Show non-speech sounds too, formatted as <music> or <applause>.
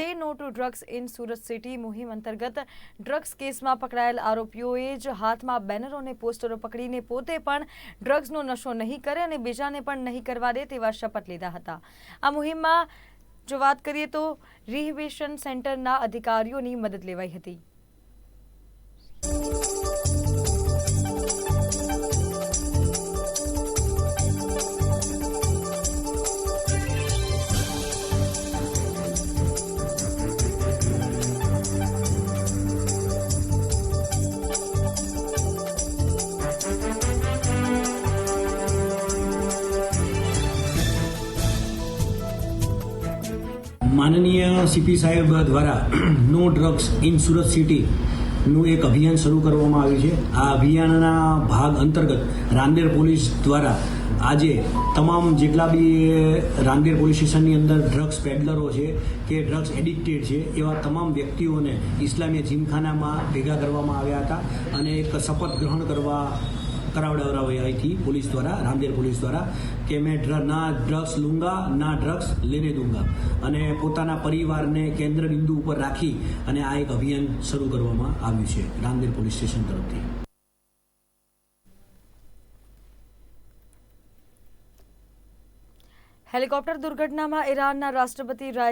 Say no to drugs in Surat city મુહિમ અંતર્ગત drugs કેસમાં પકડાયેલ આરોપીઓએ જ હાથમાં બેનરો અને પોસ્ટરો પકડીને પોતે પણ ડ્રગ્સનો નશો નહીં કરે અને બીજાને પણ નહીં કરવા દે તેવા શપથ લીધા હતા. આ મુહિમમાં જો વાત કરીએ તો રિહેબિલિટેશન સેન્ટરના અધિકારીઓની મદદ લેવાઈ હતી. માનનીય સીપી સાહેબ દ્વારા <clears throat> no drugs in Surat city નું એક અભિયાન શરૂ કરવામાં આવ્યું છે. આ અભિયાનના ભાગ અંતર્ગત રાંદેર પોલીસ દ્વારા આજે તમામ જેટલા બી રાંદેર પોલીસ સ્ટેશનની અંદર ડ્રગ્સ પેડલરો છે કે ડ્રગ્સ એડિક્ટેડ છે, એવા તમામ વ્યક્તિઓને ઇસ્લામીય જીમખાનામાં ભેગા કરવામાં આવ્યા હતા અને એક શપથ ગ્રહણ કરવા કરાવડાવડાવ્યા અહીંથી પોલીસ દ્વારા, રામદેર પોલીસ દ્વારા કે મેં ના ડ્રગ્સ લુંગા, ના ડ્રગ્સ લેને દૂંગા. અને પોતાના પરિવારને કેન્દ્ર બિંદુ ઉપર રાખી અને આ એક અભિયાન શરૂ કરવામાં આવ્યું છે, રામદેર પોલીસ સ્ટેશન તરફથી. હેલિકોપ્ટર દુર્ઘટનામાં ઈરાનના રાષ્ટ્રપતિ